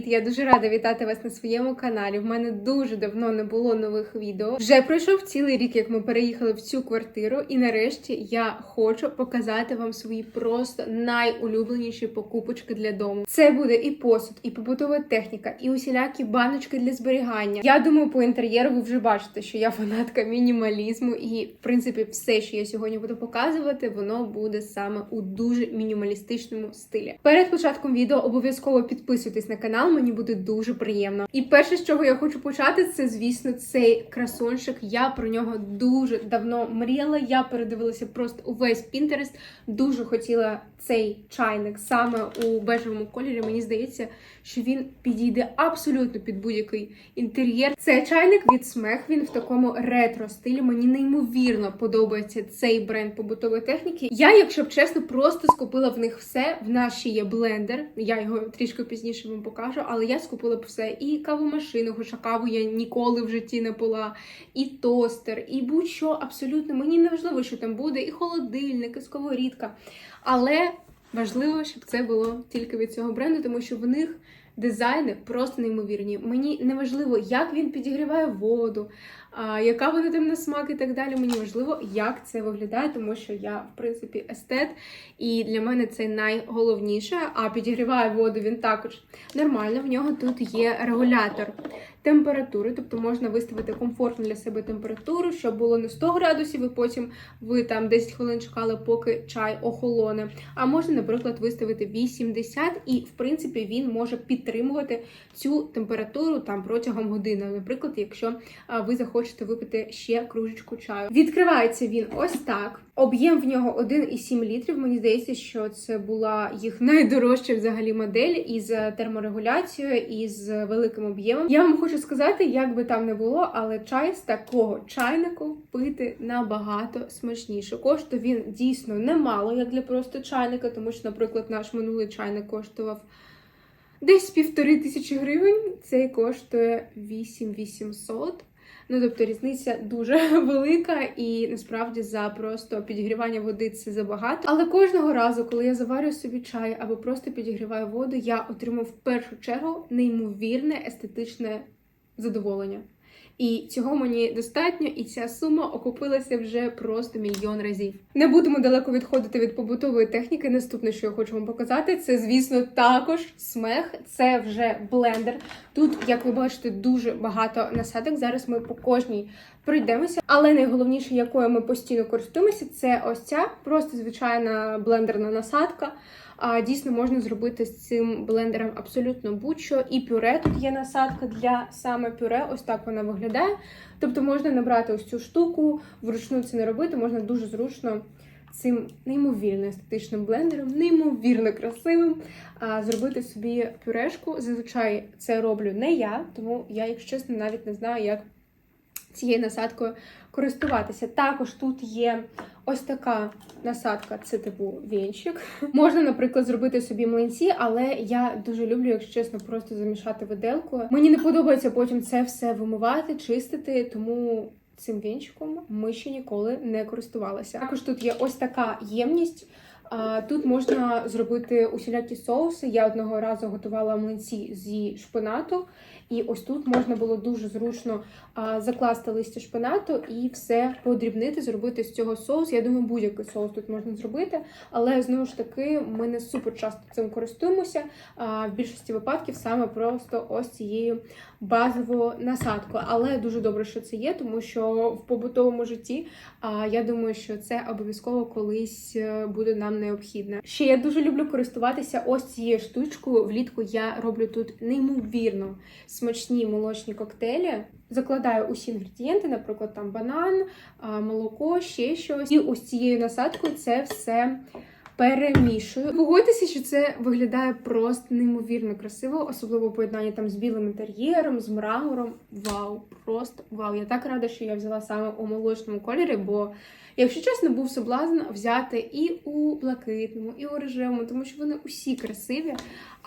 привіт! Я дуже рада вітати вас на своєму каналі. В мене дуже давно не було нових відео. Вже пройшов цілий рік, як ми переїхали в цю квартиру, і нарешті я хочу показати вам свої просто найулюбленіші покупочки для дому. Це буде і посуд, і побутова техніка, і усілякі баночки для зберігання. Я думаю, по інтер'єру ви вже бачите, що я фанатка мінімалізму, і в принципі все, що я сьогодні буду показувати, воно буде саме у дуже мінімалістичному стилі. Перед початком відео обов'язково підписуйтесь на канал, мені буде дуже приємно. І перше, з чого я хочу почати, це звісно цей красончик. Я про нього дуже давно мріяла. Я передивилася просто увесь Пінтерест. Дуже хотіла цей чайник саме у бежевому кольорі. Мені здається, що він підійде абсолютно під будь-який інтер'єр. Це чайник від смех. Він в такому ретро стилі. Мені неймовірно подобається цей бренд побутової техніки. Я, якщо б чесно, просто скупила в них все. В нас ще є блендер. Я його трішки пізніше вам покажу, але я скупила б все. І кавомашину, хоча каву я ніколи в житті не пила, і тостер, і будь-що абсолютно. Мені не важливо, що там буде, і холодильник, і сковорідка. Але важливо, щоб це було тільки від цього бренду, тому що в них дизайни просто неймовірні. Мені не важливо, як він підігріває воду, яка вона там на смак і так далі. Мені важливо, як це виглядає, тому що я, в принципі, естет, і для мене це найголовніше. А підігріває воду він також нормально. В нього тут є регулятор температури, тобто можна виставити комфортну для себе температуру, щоб було не 100 градусів, і потім ви там 10 хвилин чекали, поки чай охолоне. А можна, наприклад, виставити 80, і в принципі він може підтримувати цю температуру там протягом години. Наприклад, якщо ви захочете випити ще кружечку чаю. Відкривається він ось так. Об'єм в нього 1,7 літрів. Мені здається, що це була їх найдорожча взагалі модель із терморегуляцією і з великим об'ємом. Я вам хочу сказати, як би там не було, але чай з такого чайнику пити набагато смачніше. Коштує він дійсно немало, як для просто чайника, тому що, наприклад, наш минулий чайник коштував. Десь півтори тисячі гривень, цей коштує 8800. Ну, тобто різниця дуже велика, і насправді за просто підігрівання води це забагато. Але кожного разу, коли я заварюю собі чай або просто підігріваю воду, я отримую в першу чергу неймовірне естетичне задоволення. І цього мені достатньо, і ця сума окупилася вже просто мільйон разів. Не будемо далеко відходити від побутової техніки. Наступне, що я хочу вам показати, це, звісно, також смех. Це вже блендер. Тут, як ви бачите, дуже багато насадок. Зараз ми по кожній пройдемося. Але найголовніше, якою ми постійно користуємося, це ось ця просто звичайна блендерна насадка. А дійсно можна зробити з цим блендером абсолютно будь-що. І пюре тут є насадка для саме пюре. Ось так вона виглядає. Тобто можна набрати ось цю штуку, вручну це не робити, можна дуже зручно. Цим неймовірно естетичним блендером, неймовірно красивим, а, зробити собі пюрешку. Зазвичай це роблю не я, тому я, якщо чесно, навіть не знаю, як цією насадкою користуватися. Також тут є ось така насадка, це типу вінчик. Можна, наприклад, зробити собі млинці, але я дуже люблю, якщо чесно, просто замішати виделку. Мені не подобається потім це все вимивати, чистити, тому. Цим вінчиком ми ще ніколи не користувалися. Також тут є ось така ємність. Тут можна зробити усілякі соуси. Я одного разу готувала млинці зі шпинату, і ось тут можна було дуже зручно закласти листя шпинату і все подрібнити, зробити з цього соус. Я думаю, будь-який соус тут можна зробити, але знову ж таки ми не супер часто цим користуємося. А, В більшості випадків саме просто ось цією базовою насадкою. Але дуже добре, що це є, тому що в побутовому житті а, я думаю, що це обов'язково колись е, буде нам необхідне. Ще я дуже люблю користуватися ось цією штучкою. Влітку я роблю тут неймовірно смачні молочні коктейлі. Закладаю усі інгредієнти, наприклад, там банан, молоко, ще щось. І ось цією насадкою це все перемішую. Погодьтеся, що це виглядає просто неймовірно красиво, особливо поєднання там з білим інтер'єром, з мрамором. Вау, просто вау! Я так рада, що я взяла саме у молочному кольорі, бо, якщо чесно, був соблазн взяти і у блакитному, і у рожевому, тому що вони усі красиві.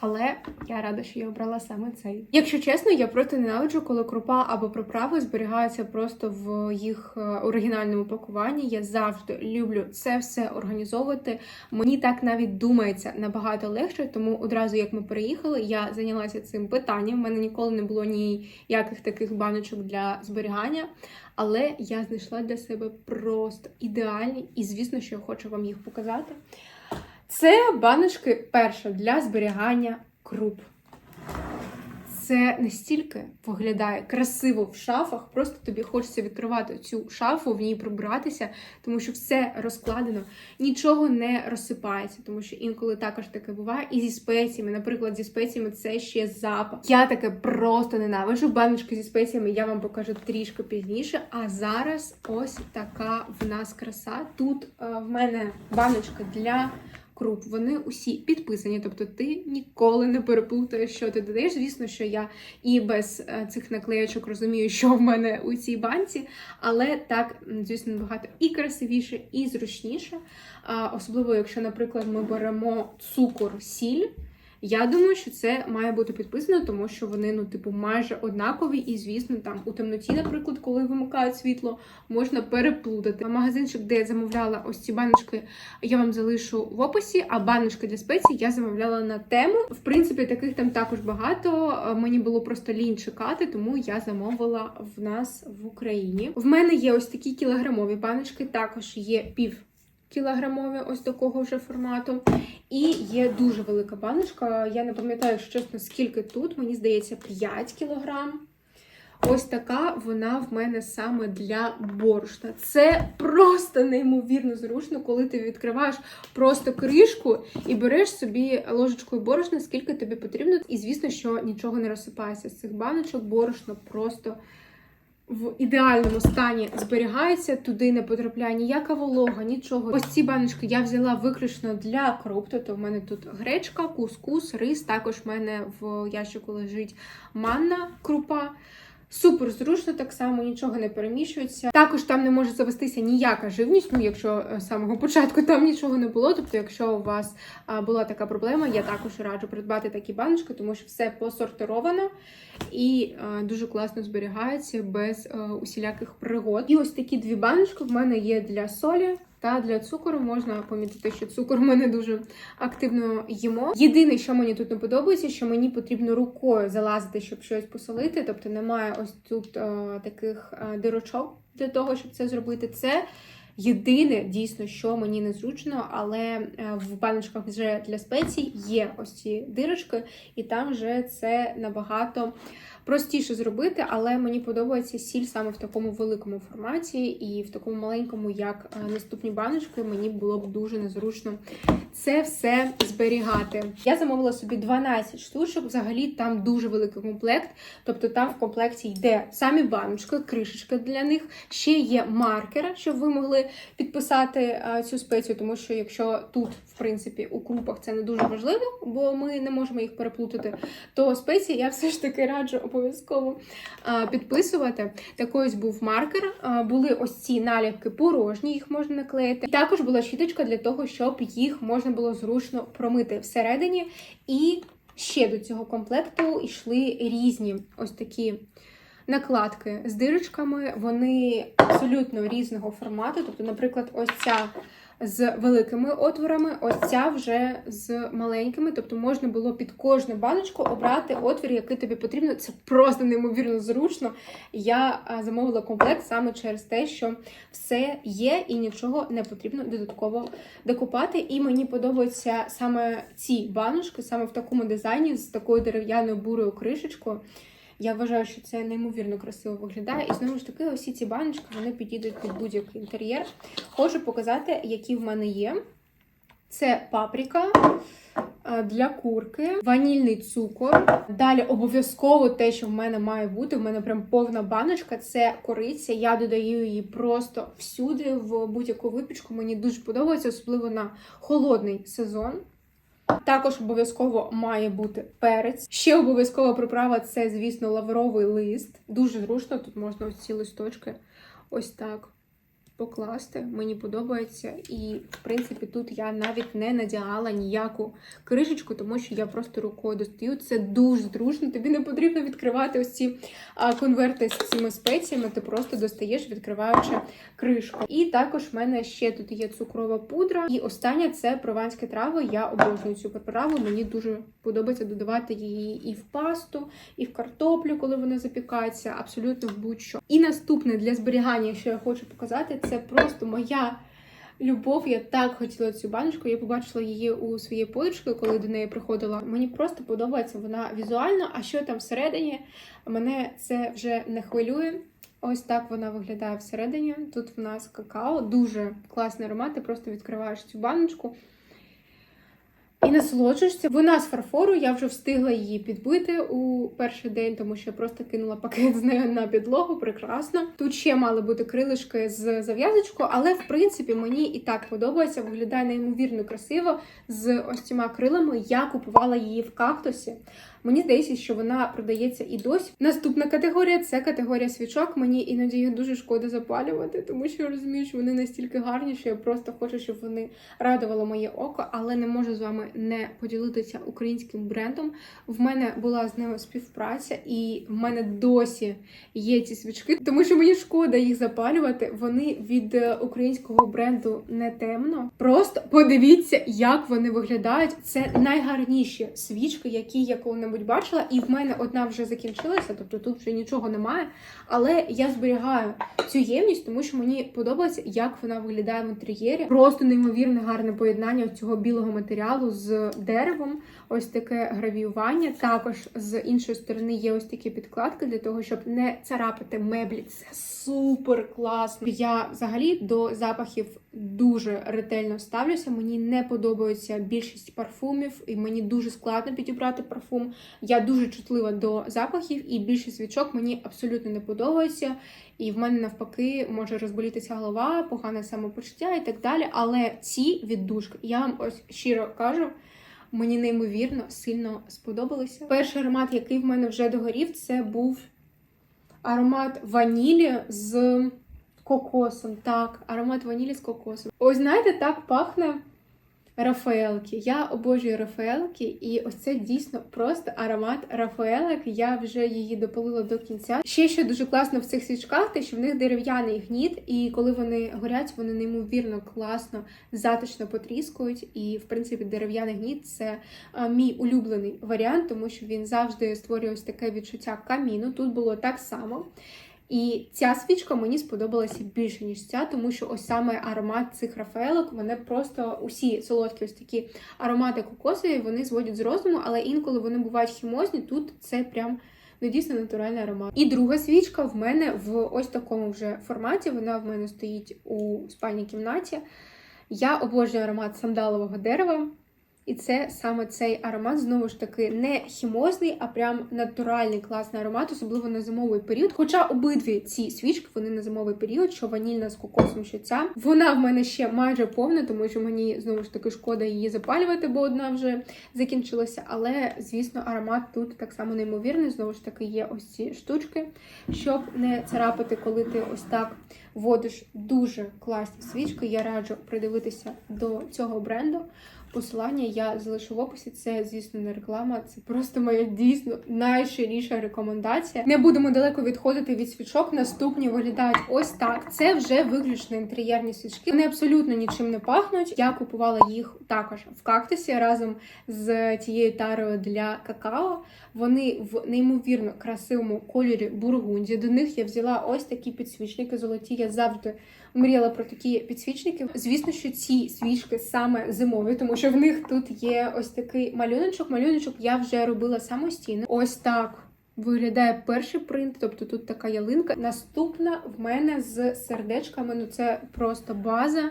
Але я рада, що я обрала саме цей. Якщо чесно, я просто ненавиджу, коли крупа або приправи зберігаються просто в їх е, оригінальному пакуванні. Я завжди люблю це все організовувати. Мені так навіть думається набагато легше, тому одразу як ми переїхали, я зайнялася цим питанням. У мене ніколи не було ніяких таких баночок для зберігання. Але я знайшла для себе просто ідеальні, і звісно, що я хочу вам їх показати. Це баночки перша для зберігання круп. Це настільки виглядає красиво в шафах, просто тобі хочеться відкривати цю шафу, в ній прибиратися, тому що все розкладено, нічого не розсипається, тому що інколи також таке буває. І зі спеціями, наприклад, зі спеціями це ще запах. Я таке просто ненавиджу. Баночки зі спеціями я вам покажу трішки пізніше. А зараз ось така в нас краса. Тут е, в мене баночка для круп, вони усі підписані, тобто ти ніколи не переплутаєш, що ти додаєш. Звісно, що я і без е, цих наклеєчок розумію, що в мене у цій банці, але так, звісно, набагато і красивіше, і зручніше. Особливо, якщо, наприклад, ми беремо цукор, сіль. Я думаю, що це має бути підписано, тому що вони, ну, типу, майже однакові, і, звісно, там у темноті, наприклад, коли вимикають світло, можна переплутати. Магазинчик, де я замовляла ось ці баночки, я вам залишу в описі, а баночки для спецій я замовляла на тему. В принципі, таких там також багато. Е, Мені було просто лінь чекати, тому я замовила в нас в Україні. В мене є ось такі кілограмові баночки, також є пів. Кілограмові ось такого вже формату. І є дуже велика баночка. Я не пам'ятаю, якщо чесно, скільки тут. Мені здається, 5 кілограм. Ось така вона в мене саме для борошна. Це просто неймовірно зручно, коли ти відкриваєш просто кришку і береш собі ложечкою борошна, скільки тобі потрібно. І звісно, що нічого не розсипається з цих баночок. Борошно просто в ідеальному стані зберігається, туди не потрапляє ніяка волога, нічого. Ось ці баночки я взяла виключно для круп. Тобто в мене тут гречка, кускус, рис. Також в мене в ящику лежить манна крупа. Супер зручно, так само нічого не перемішується. Також там не може завестися ніяка живність, ну якщо е, з самого початку там нічого не було. Тобто, якщо у вас була така проблема, я також раджу придбати такі баночки, тому що все посортировано і е, дуже класно зберігається без е, усіляких пригод. І ось такі дві баночки в мене є для солі. Та для цукору можна помітити, що цукор ми не дуже активно їмо. Єдине, що мені тут не подобається, що мені потрібно рукою залазити, щоб щось посолити. Тобто немає ось тут е, таких е, дирочок для того, щоб це зробити. Це єдине дійсно, що мені незручно, але е, в баночках вже для спецій є ось ці дирочки, і там вже це набагато простіше зробити, але мені подобається сіль саме в такому великому форматі і в такому маленькому, як е, наступні баночки, мені було б дуже незручно це все зберігати. Я замовила собі 12 штучок. Взагалі там дуже великий комплект. Тобто там в комплекті йде самі баночки, кришечка для них. Ще є маркер, щоб ви могли підписати цю спецію, тому що якщо тут, принципі, у крупах це не дуже важливо, бо ми не можемо їх переплутати, то спеції я все ж таки раджу обов'язково підписувати. Так ось був маркер, були ось ці наліпки порожні, їх можна наклеїти. Також була щіточка для того, щоб їх можна було зручно промити всередині. І ще до цього комплекту йшли різні ось такі накладки з дирочками. Вони абсолютно різного формату. Тобто, наприклад, ось ця з великими отворами, ось ця вже з маленькими. Тобто можна було під кожну баночку обрати отвір, який тобі потрібно. Це просто неймовірно зручно. Я замовила комплект саме через те, що все є і нічого не потрібно додатково докупати. І мені подобаються саме ці баночки, саме в такому дизайні, з такою дерев'яною бурою кришечкою. Я вважаю, що це неймовірно красиво виглядає. І знову ж таки, усі ці баночки вони підійдуть під будь-який інтер'єр. Хочу показати, які в мене є. Це паприка е, для курки, ванільний цукор. Далі обов'язково те, що в мене має бути. В мене прям повна баночка. Це кориця. Я додаю її просто всюди, в будь-яку випічку. Мені дуже подобається, особливо на холодний сезон. Також обов'язково має бути перець. Ще обов'язкова приправа це, звісно, лавровий лист. Дуже зручно. Тут можна ось ці листочки ось так покласти. Мені подобається. І, в принципі, тут я навіть не надягала ніяку кришечку, тому що я просто рукою достаю. Це дуже зручно. Тобі не потрібно відкривати ось ці конверти з цими спеціями. Ти просто достаєш, відкриваючи кришку. І також в мене ще тут є цукрова пудра. І остання це прованські трави. Я обожнюю цю приправу. Мені дуже подобається додавати її і в пасту, і в картоплю, коли вона запікається, абсолютно в будь-що. І наступне для зберігання, що я хочу показати, це просто моя. Любов, я так хотіла цю баночку. Я побачила її у своєї подружки, коли до неї приходила. Мені просто подобається вона візуально. А що там всередині? Мене це вже не хвилює. Ось так вона виглядає всередині. Тут в нас какао, дуже класний аромат. Ти просто відкриваєш цю баночку. І насолоджуєшся. Вона з фарфору, я вже встигла її підбити у перший день, тому що я просто кинула пакет з нею на підлогу. Прекрасно. Тут ще мали бути крилишки з зав'язочкою, але в принципі мені і так подобається. Виглядає неймовірно красиво з ось цими крилами. Я купувала її в кактусі. Мені здається, що вона продається і досі. Наступна категорія це категорія свічок. Мені іноді їх дуже шкода запалювати, тому що я розумію, що вони настільки гарні, що я просто хочу, щоб вони радували моє око, але не можу з вами не поділитися українським брендом. В мене була з ними співпраця, і в мене досі є ці свічки, тому що мені шкода їх запалювати. Вони від е, українського бренду не темно. Просто подивіться, як вони виглядають. Це найгарніші свічки, які я коли-небудь бачила. І в мене одна вже закінчилася, тобто тут вже нічого немає. Але я зберігаю цю ємність, тому що мені подобається, як вона виглядає в інтер'єрі. Просто неймовірне гарне поєднання цього білого матеріалу з деревом. Ось таке гравіювання. Також з іншої сторони є ось такі підкладки для того, щоб не царапати меблі. Це супер класно. Я взагалі до запахів дуже ретельно ставлюся. Мені не подобається більшість парфумів, і мені дуже складно підібрати парфум. Я дуже чутлива до запахів, і більшість свічок мені абсолютно не подобається. І в мене навпаки може розболітися голова, погане самопочуття і так далі. Але ці віддушки, я вам ось щиро кажу. Мені неймовірно сильно сподобалися. Перший аромат, який в мене вже догорів, це був аромат ванілі з кокосом. Так, аромат ванілі з кокосом. Ось знаєте, так пахне Рафаелки. Я обожнюю Рафаелки, і ось це дійсно просто аромат Рафаелек. Я вже її допалила до кінця. Ще що дуже класно в цих свічках, те, що в них дерев'яний гніт, і коли вони горять, вони неймовірно класно, затишно потріскують. І, в принципі, дерев'яний гніт це а, мій улюблений варіант, тому що він завжди створює ось таке відчуття каміну. Тут було так само. І ця свічка мені сподобалася більше, ніж ця, тому що ось саме аромат цих рафаелок, вони просто усі солодкі, ось такі аромати кокосові, вони зводять з розуму, але інколи вони бувають хімозні. Тут це прям ну, дійсно натуральний аромат. І друга свічка в мене в ось такому вже форматі. Вона в мене стоїть у спальній кімнаті. Я обожнюю аромат сандалового дерева. І це саме цей аромат, знову ж таки, не хімозний, а прям натуральний класний аромат, особливо на зимовий період. Хоча обидві ці свічки вони на зимовий період, що ванільна з кокосом, що ця. Вона в мене ще майже повна, тому що мені знову ж таки шкода її запалювати, бо одна вже закінчилася. Але, звісно, аромат тут так само неймовірний. Знову ж таки, є ось ці штучки, щоб не царапати, коли ти ось так водиш дуже класні свічки. Я раджу придивитися до цього бренду. Посилання я залишу в описі. Це, звісно, не реклама, це просто моя дійсно найщиріша рекомендація. Не будемо далеко відходити від свічок. Наступні виглядають ось так. Це вже виключно інтер'єрні свічки. Вони абсолютно нічим не пахнуть. Я купувала їх також в кактусі разом з тією тарою для какао. Вони в неймовірно красивому кольорі бургунді. До них я взяла ось такі підсвічники золоті. Я завжди мріяла про такі підсвічники. Звісно, що ці свічки саме зимові, тому що в них тут є ось такий малюночок. Малюночок я вже робила самостійно. Ось так. Виглядає перший принт, тобто тут така ялинка. Наступна в мене з сердечками, ну це просто база.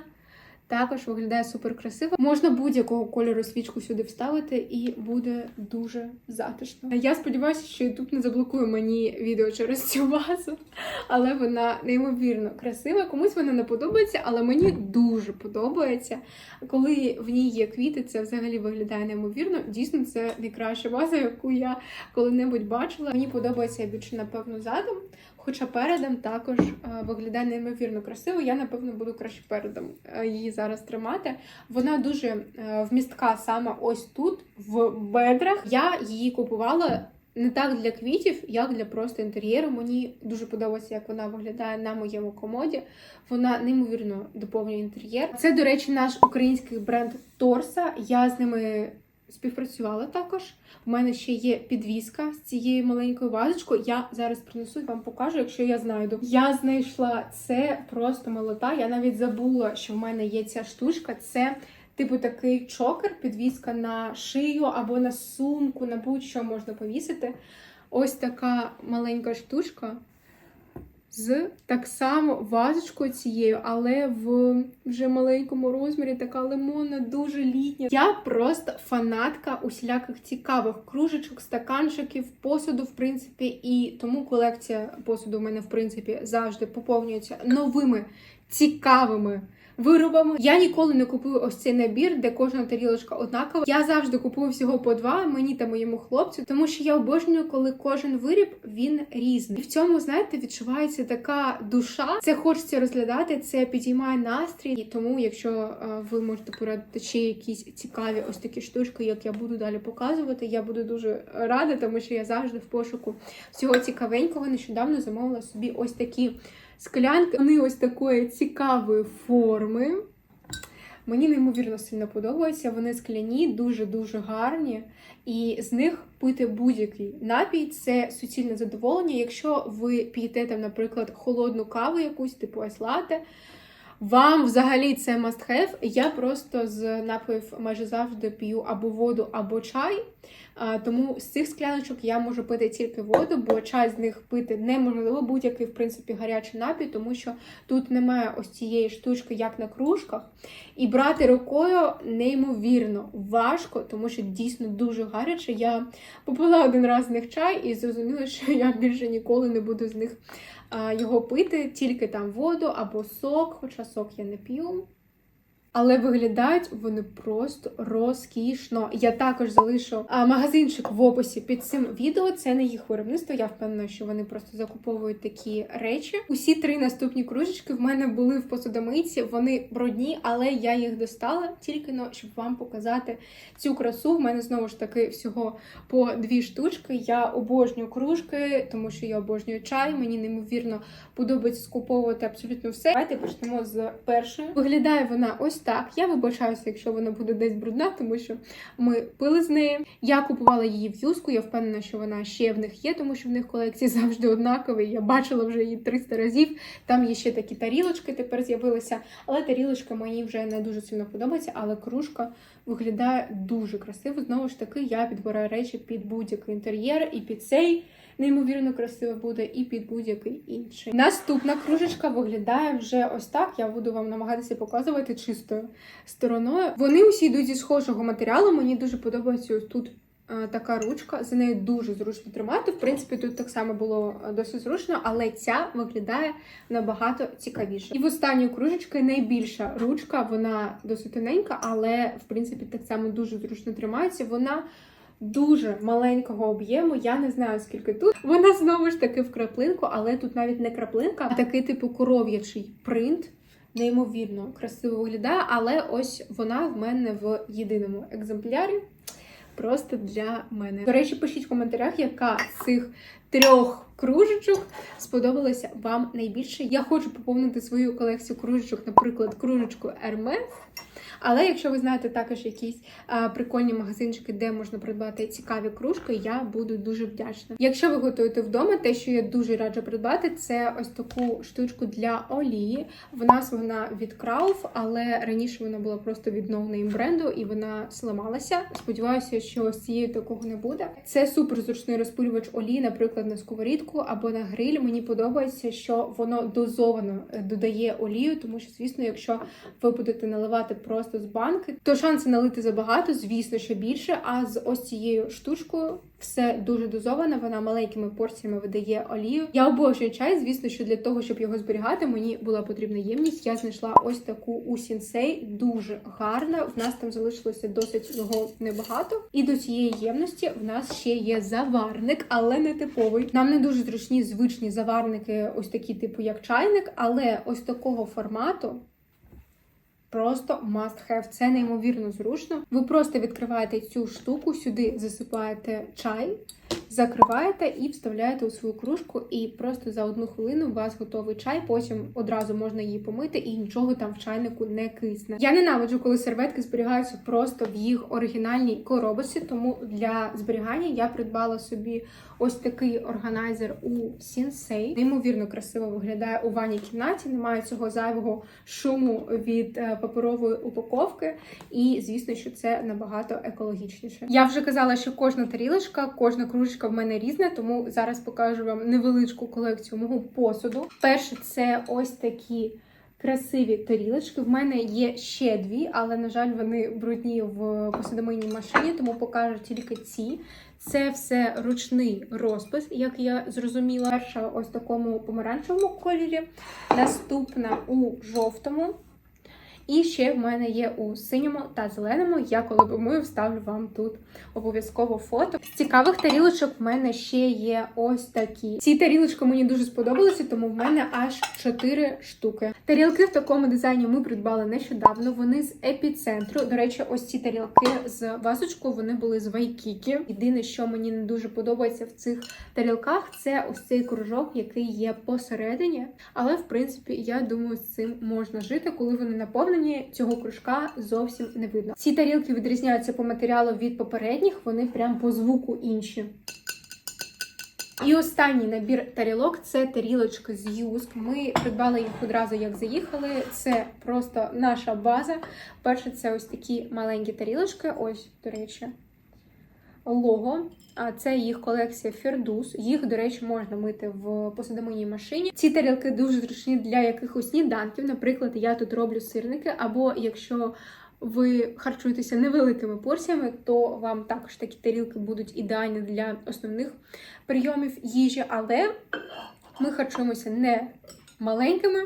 Також виглядає супер красиво. Можна будь-якого кольору свічку сюди вставити, і буде дуже затишно. Я сподіваюся, що YouTube не заблокує мені відео через цю базу, але вона неймовірно красива. Комусь вона не подобається, але мені дуже подобається. Коли в ній є квіти, це взагалі виглядає неймовірно. Дійсно, це найкраща база, яку я коли-небудь бачила. Мені подобається більше, напевно, задом. Хоча передом також е, виглядає неймовірно красиво. Я, напевно, буду краще передом е, її зараз тримати. Вона дуже е, вмістка саме ось тут, в бедрах. Я її купувала. Не так для квітів, як для просто інтер'єру. Мені дуже подобається, як вона виглядає на моєму комоді. Вона неймовірно доповнює інтер'єр. Це, до речі, наш український бренд Торса. Я з ними співпрацювала також. У мене ще є підвіска з цією маленькою вазочкою. Я зараз принесу і вам покажу, якщо я знайду. Я знайшла це просто молота. Я навіть забула, що в мене є ця штучка. Це типу такий чокер, підвіска на шию або на сумку, на будь-що можна повісити. Ось така маленька штучка. З так само вазочкою цією, але в вже маленькому розмірі, така лимонна, дуже літня. Я просто фанатка усіляких цікавих кружечок, стаканчиків, посуду, в принципі, і тому колекція посуду в мене, в принципі, завжди поповнюється новими цікавими виробами. Я ніколи не купую ось цей набір, де кожна тарілочка однакова. Я завжди купую всього по два, мені та моєму хлопцю, тому що я обожнюю, коли кожен виріб він різний. І в цьому, знаєте, відчувається така душа. Це хочеться розглядати, це підіймає настрій. І тому, якщо е, ви можете порадити ще якісь цікаві ось такі штучки, як я буду далі показувати, я буду дуже рада, тому що я завжди в пошуку всього цікавенького. Нещодавно замовила собі ось такі склянки. Вони ось такої цікавої форми. Мені неймовірно сильно подобаються. Вони скляні, дуже-дуже гарні. І з них пити будь-який напій це суцільне задоволення. Якщо ви п'єте там, наприклад, холодну каву якусь, типу айслате, вам взагалі це must have. Я просто з напоїв майже завжди п'ю або воду, або чай. Тому з цих скляночок я можу пити тільки воду, бо чай з них пити неможливо, будь-який, в принципі, гарячий напій, тому що тут немає ось цієї штучки, як на кружках. І брати рукою неймовірно важко, тому що дійсно дуже гаряче. Я попила один раз з них чай і зрозуміла, що я більше ніколи не буду з них його пити, тільки там воду або сок, хоча сок я не п'ю. Але виглядають вони просто розкішно. Я також залишу магазинчик в описі під цим відео. Це не їх виробництво. Я впевнена, що вони просто закуповують такі речі. Усі три наступні кружечки в мене були в посудомийці. Вони брудні, але я їх достала тільки но, щоб вам показати цю красу. В мене знову ж таки всього по дві штучки. Я обожнюю кружки, тому що я обожнюю чай. Мені неймовірно подобається скуповувати абсолютно все. Давайте почнемо з першої. Виглядає вона ось так. Я вибачаюся, якщо вона буде десь брудна, тому що ми пили з нею. Я купувала її в юску. Я впевнена, що вона ще в них є, тому що в них колекції завжди однакові. Я бачила вже її 300 разів. Там є ще такі тарілочки, тепер з'явилися. Але тарілочка мені вже не дуже сильно подобається, але кружка виглядає дуже красиво. Знову ж таки, я підбираю речі під будь-який інтер'єр і під цей. Неймовірно красиво буде і під будь-який інший. Наступна кружечка виглядає вже ось так. Я буду вам намагатися показувати чистою стороною. Вони усі йдуть зі схожого матеріалу. Мені дуже подобається ось тут. е, Така ручка, за нею дуже зручно тримати. В принципі, тут так само було е, досить зручно, але ця виглядає набагато цікавіше. І в останньої кружечки найбільша ручка, вона досить тоненька, але в принципі так само дуже зручно тримається. Вона дуже маленького об'єму. Я не знаю скільки тут. Вона знову ж таки в краплинку, але тут навіть не краплинка, а такий типу коров'ячий принт. Неймовірно красиво виглядає, але ось вона в мене в єдиному екземплярі. Просто для мене. До речі, пишіть в коментарях, яка з цих трьох кружечок сподобалася вам найбільше. Я хочу поповнити свою колекцію кружечок, наприклад, кружечку Hermes. Але якщо ви знаєте також якісь прикольні магазинчики, де можна придбати цікаві кружки, я буду дуже вдячна. Якщо ви готуєте вдома, те, що я дуже раджу придбати, це ось таку штучку для олії. В нас вона від Крауф, але раніше вона була просто від ноунейм бренду і вона сламалася. Сподіваюся, що з цією такого не буде. Це супер зручний розпилювач олії, наприклад, на сковорідку або на гриль. Мені подобається, що воно дозовано е, додає олію, тому що, звісно, якщо ви будете наливати просто з банки, то шанси налити забагато, звісно, що більше. А з ось цією штучкою Все дуже дозовано, вона маленькими порціями видає олію. Я обожнюю чай. Звісно, що для того, щоб його зберігати, мені була потрібна ємність. Я знайшла ось таку у сінсей, дуже гарна. В нас там залишилося досить його небагато. І до цієї ємності в нас ще є заварник, але не типовий. Нам не дуже зручні звичні заварники, ось такі, типу як чайник, але ось такого формату. Просто must have. Це неймовірно зручно. Ви просто відкриваєте цю штуку, сюди засипаєте чай, закриваєте і вставляєте у свою кружку, і просто за одну хвилину у вас готовий чай. Потім одразу можна її помити, і нічого там в чайнику не кисне. Я ненавиджу, коли серветки зберігаються просто в їх оригінальній коробці. Тому для зберігання я придбала собі ось такий органайзер у Sensei. Неймовірно красиво виглядає у ванній кімнаті. Немає цього зайвого шуму від е, паперової упаковки. І звісно, що це набагато екологічніше. Я вже казала, що кожна тарілочка, кожна кружечка в мене різна, тому зараз покажу вам невеличку колекцію мого посуду. Перше, це ось такі. Красиві тарілочки. В мене є ще дві, але, на жаль, вони брудні в посудомийній машині, тому покажу тільки ці. Це все ручний розпис, як я зрозуміла. Перша ось такому помаранчевому кольорі, наступна у жовтому. І ще в мене є у синьому та зеленому. Я коли помию, вставлю вам тут обов'язково фото. З цікавих тарілочок в мене ще є ось такі. Ці тарілочки мені дуже сподобалися, тому в мене аж 4 штуки. Тарілки в такому дизайні ми придбали нещодавно. Вони з епіцентру. До речі, ось ці тарілки з вазочкою вони були з Вайкікі. Єдине, що мені не дуже подобається в цих тарілках, це ось цей кружок, який є посередині. Але в принципі, я думаю, з цим можна жити, коли вони наповнені. Цього кружка зовсім не видно. Ці тарілки відрізняються по матеріалу від попередніх, вони прям по звуку інші. І останній набір тарілок це тарілочки з юск. Ми придбали їх одразу, як заїхали. Це просто наша база. Перше, це ось такі маленькі тарілочки. Ось, до речі, лого. А це їх колекція Фердус. Їх, до речі, можна мити в посудомийній машині. Ці тарілки дуже зручні для якихось сніданків. Наприклад, я тут роблю сирники, або якщо ви харчуєтеся невеликими порціями, то вам також такі тарілки будуть ідеальні для основних прийомів їжі, але ми харчуємося не маленькими,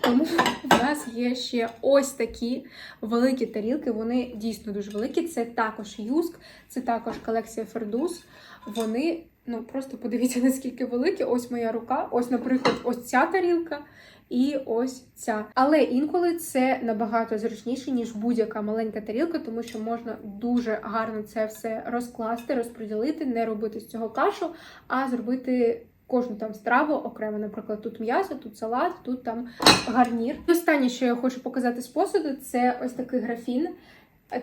тому в нас є ще ось такі великі тарілки. Вони дійсно дуже великі. Це також юск, це також колекція Фердус. Вони, ну просто подивіться, наскільки великі. Ось моя рука, ось, наприклад, ось ця тарілка. І ось ця. Але інколи це набагато зручніше, ніж будь-яка маленька тарілка, тому що можна дуже гарно це все розкласти, розподілити, не робити з цього кашу, а зробити кожну там страву окремо. Наприклад, тут м'ясо, тут салат, тут там гарнір. Останнє, що я хочу показати з посуду, це ось такий графін.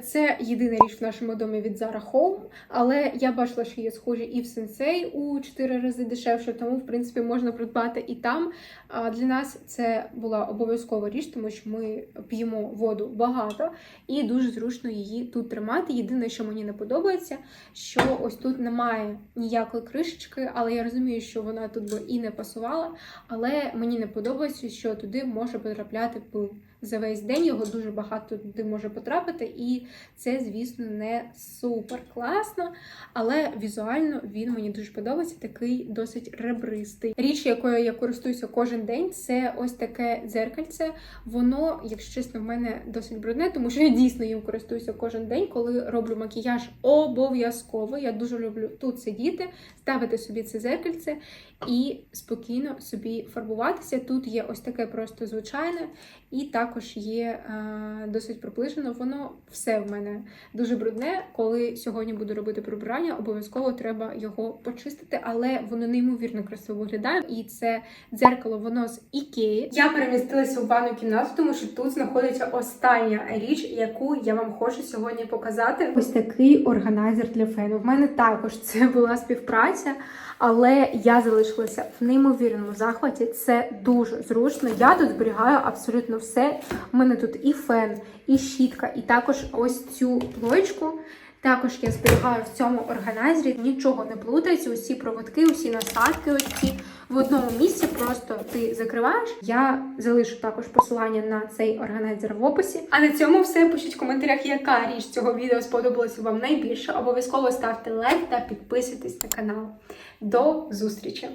Це єдина річ в нашому домі від Zara Home, але я бачила, що є схожі і в Sensei у 4 рази дешевше, тому в принципі можна придбати і там. А для нас це була обов'язкова річ, тому що ми п'ємо воду багато і дуже зручно її тут тримати. Єдине, що мені не подобається, що ось тут немає ніякої кришечки, але я розумію, що вона тут би і не пасувала. Але мені не подобається, що туди може потрапляти пил. За весь день його дуже багато туди може потрапити, і це, звісно, не супер класно. Але візуально він мені дуже подобається, такий досить ребристий. Річ, якою я користуюся кожен день, це ось таке дзеркальце. Воно, якщо чесно, в мене досить брудне, тому що я дійсно їм користуюся кожен день, коли роблю макіяж обов'язково. Я дуже люблю тут сидіти, ставити собі це зеркальце і спокійно собі фарбуватися. Тут є ось таке просто звичайне, і також є е, досить приближено. Воно все в мене дуже брудне. Коли сьогодні буду робити прибирання, обов'язково треба його почистити, але воно неймовірно красиво виглядає. І це дзеркало, воно з Ікеї. Я перемістилася у ванну кімнату, тому що тут знаходиться остання річ, яку я вам хочу сьогодні показати. Ось такий органайзер для фену. В мене також це була співпраця. Але я залишилася в неймовірному захваті. Це дуже зручно. Я тут зберігаю абсолютно все, У мене тут і фен, і щітка, і також ось цю плоєчку. Також я зберігаю в цьому органайзері, нічого не плутається, усі проводки, усі насадки, ось в одному місці. Просто ти закриваєш. Я залишу також посилання на цей органайзер в описі. А на цьому все. Пишіть в коментарях, яка річ цього відео сподобалася вам найбільше. Обов'язково ставте лайк та підписуйтесь на канал. До зустрічі!